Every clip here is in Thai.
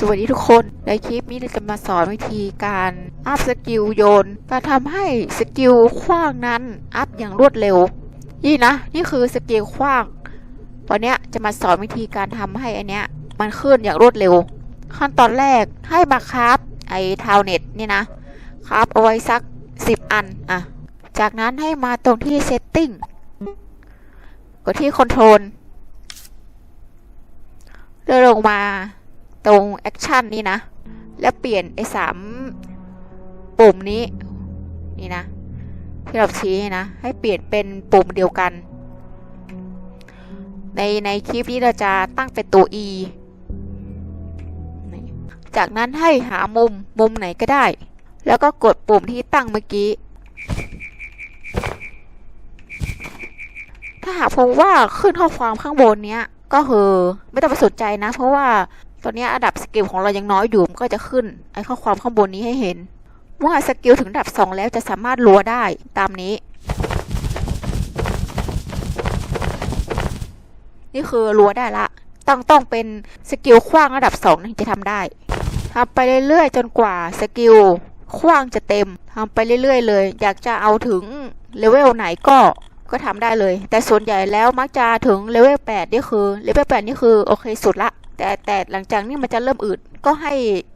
สวัสดีทุกคน ในคลิปนี้เราจะมาสอนวิธีการอัพสกิลโยนการทำให้สกิลขว้างนั้นอัพอย่างรวดเร็ว นี่นะ นี่คือสกิลขว้างวันนี้จะมาสอนวิธีการทำให้อันเนี้ย มันขึ้นอย่างรวดเร็ว ขั้นตอนแรกให้มาคราฟไอ้ทาวเน็ตนี่นะคราฟเอาไว้สัก 10 อันอะ จากนั้นให้มาตรงที่ setting กดที่ control เลื่อนลงมา ตรง action นี่นะ แล้วเปลี่ยนไอ้สามปุ่มนี้ นี่นะ ที่เราชี้นะ ให้เปลี่ยนเป็นปุ่มเดียวกัน ในในคลิปนี้เราจะตั้งเป็นตัว e จากนั้นให้หามุมมุมไหนก็ได้ แล้วก็กดปุ่มที่ตั้งเมื่อกี้ ถ้าหากพบว่าขึ้นข้อความข้างบนเนี้ย ก็คือไม่ต้องไปสนใจนะ เพราะว่า ตอนนี้อันดับสกิลของเรายังน้อยอยู่มันก็จะขึ้นไอข้อความข้างบนนี้ให้เห็นเมื่อสกิลถึงระดับ 2 แล้วจะสามารถรัวได้ตามนี้ นี่คือรัวได้ละ ต้องต้องเป็นสกิลขว้างระดับ2ถึงจะทำได้ทำไปเรื่อยๆ จนกว่าสกิลขว้างจะเต็มทำไปเรื่อยๆ เลย อยากจะเอาถึงเลเวลไหนก็ก็ทำได้เลย แต่ส่วนใหญ่แล้วมักจะถึงเลเวล8นี่คือเลเวล8นี่คือโอเคสุดละ แต่แต่หลังจากนี้มันจะเริ่มอืดก็ให้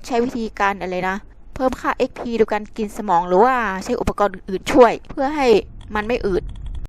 ใช้วิธีการอะไรนะ เพิ่มค่า XP โดยการกินสมองหรือว่าใช้อุปกรณ์อื่นช่วย เพื่อให้มันไม่อืด